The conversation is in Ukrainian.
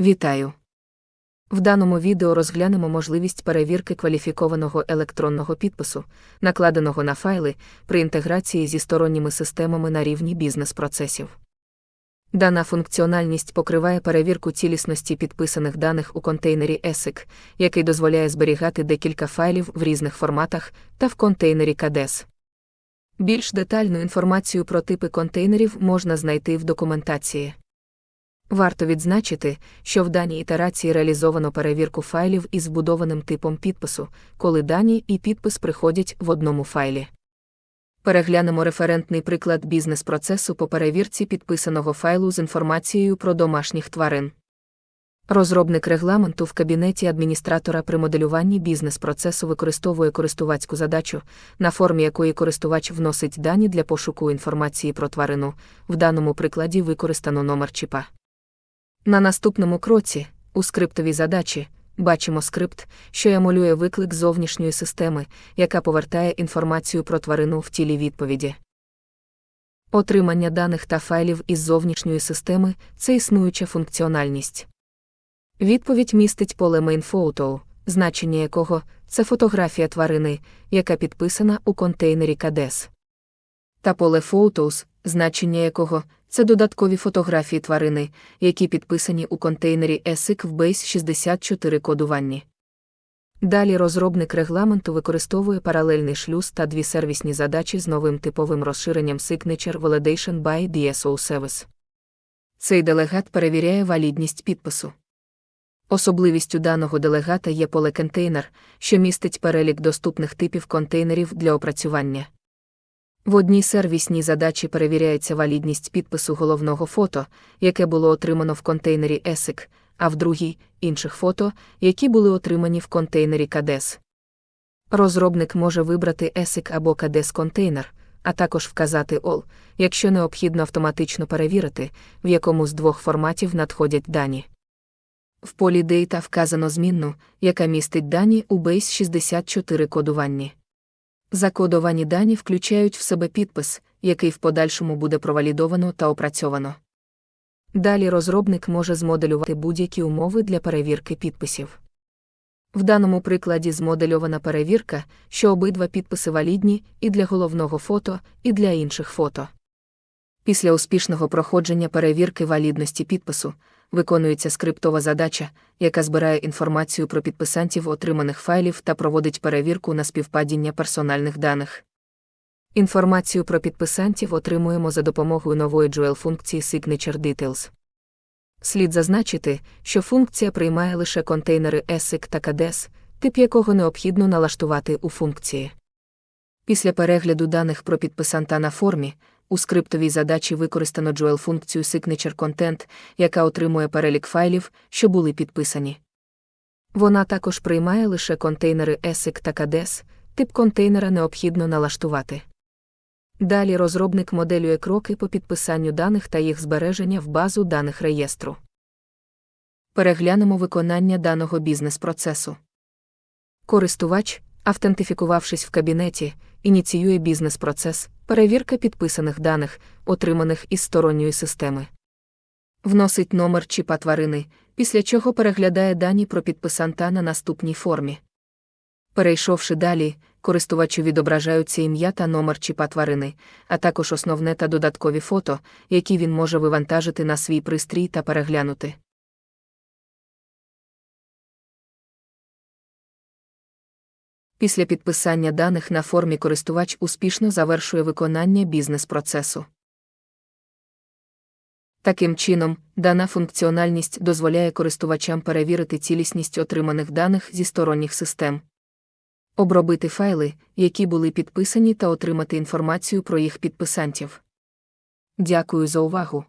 Вітаю! В даному відео розглянемо можливість перевірки кваліфікованого електронного підпису, накладеного на файли при інтеграції зі сторонніми системами на рівні бізнес-процесів. Дана функціональність покриває перевірку цілісності підписаних даних у контейнері ESIC, який дозволяє зберігати декілька файлів в різних форматах та в контейнері KDES. Більш детальну інформацію про типи контейнерів можна знайти в документації. Варто відзначити, що в даній ітерації реалізовано перевірку файлів із вбудованим типом підпису, коли дані і підпис приходять в одному файлі. Переглянемо референтний приклад бізнес-процесу по перевірці підписаного файлу з інформацією про домашніх тварин. Розробник регламенту в кабінеті адміністратора при моделюванні бізнес-процесу використовує користувацьку задачу, на формі якої користувач вносить дані для пошуку інформації про тварину, в даному прикладі використано номер чіпа. На наступному кроці, у скриптовій задачі, бачимо скрипт, що емулює виклик зовнішньої системи, яка повертає інформацію про тварину в тілі відповіді. Отримання даних та файлів із зовнішньої системи це існуюча функціональність. Відповідь містить поле MainPhoto, значення якого це фотографія тварини, яка підписана у контейнері KDES. Та поле Photos, значення якого це додаткові фотографії тварини, які підписані у контейнері ESIC в Base 64 кодуванні. Далі розробник регламенту використовує паралельний шлюз та дві сервісні задачі з новим типовим розширенням Signature Validation by DSO Service. Цей делегат перевіряє валідність підпису. Особливістю даного делегата є поле контейнер, що містить перелік доступних типів контейнерів для опрацювання. В одній сервісній задачі перевіряється валідність підпису головного фото, яке було отримано в контейнері ESIC, а в другій інших фото, які були отримані в контейнері KDES. Розробник може вибрати ESIC або KDES контейнер, а також вказати all, якщо необхідно автоматично перевірити, в якому з двох форматів надходять дані. В полі Data вказано змінну, яка містить дані у Base 64 кодуванні. Закодовані дані включають в себе підпис, який в подальшому буде провалідовано та опрацьовано. Далі розробник може змоделювати будь-які умови для перевірки підписів. В даному прикладі змодельована перевірка, що обидва підписи валідні і для головного фото, і для інших фото. Після успішного проходження перевірки валідності підпису виконується скриптова задача, яка збирає інформацію про підписантів отриманих файлів та проводить перевірку на співпадіння персональних даних. Інформацію про підписантів отримуємо за допомогою нової джуел функції Signature Details. Слід зазначити, що функція приймає лише контейнери ESIC та KDES, тип якого необхідно налаштувати у функції. Після перегляду даних про підписанта на формі, у скриптовій задачі використано джуел функцію Signature Content, яка отримує перелік файлів, що були підписані. Вона також приймає лише контейнери ESIC та KDES, тип контейнера необхідно налаштувати. Далі розробник моделює кроки по підписанню даних та їх збереження в базу даних реєстру. Переглянемо виконання даного бізнес-процесу. Користувач, автентифікувавшись в кабінеті, ініціює бізнес-процес, перевірка підписаних даних, отриманих із сторонньої системи. Вносить номер чіпа тварини, після чого переглядає дані про підписанта на наступній формі. Перейшовши далі, користувачу відображаються ім'я та номер чіпа тварини, а також основне та додаткові фото, які він може вивантажити на свій пристрій та переглянути. Після підписання даних на формі користувач успішно завершує виконання бізнес-процесу. Таким чином, дана функціональність дозволяє користувачам перевірити цілісність отриманих даних зі сторонніх систем, обробити файли, які були підписані, та отримати інформацію про їх підписантів. Дякую за увагу.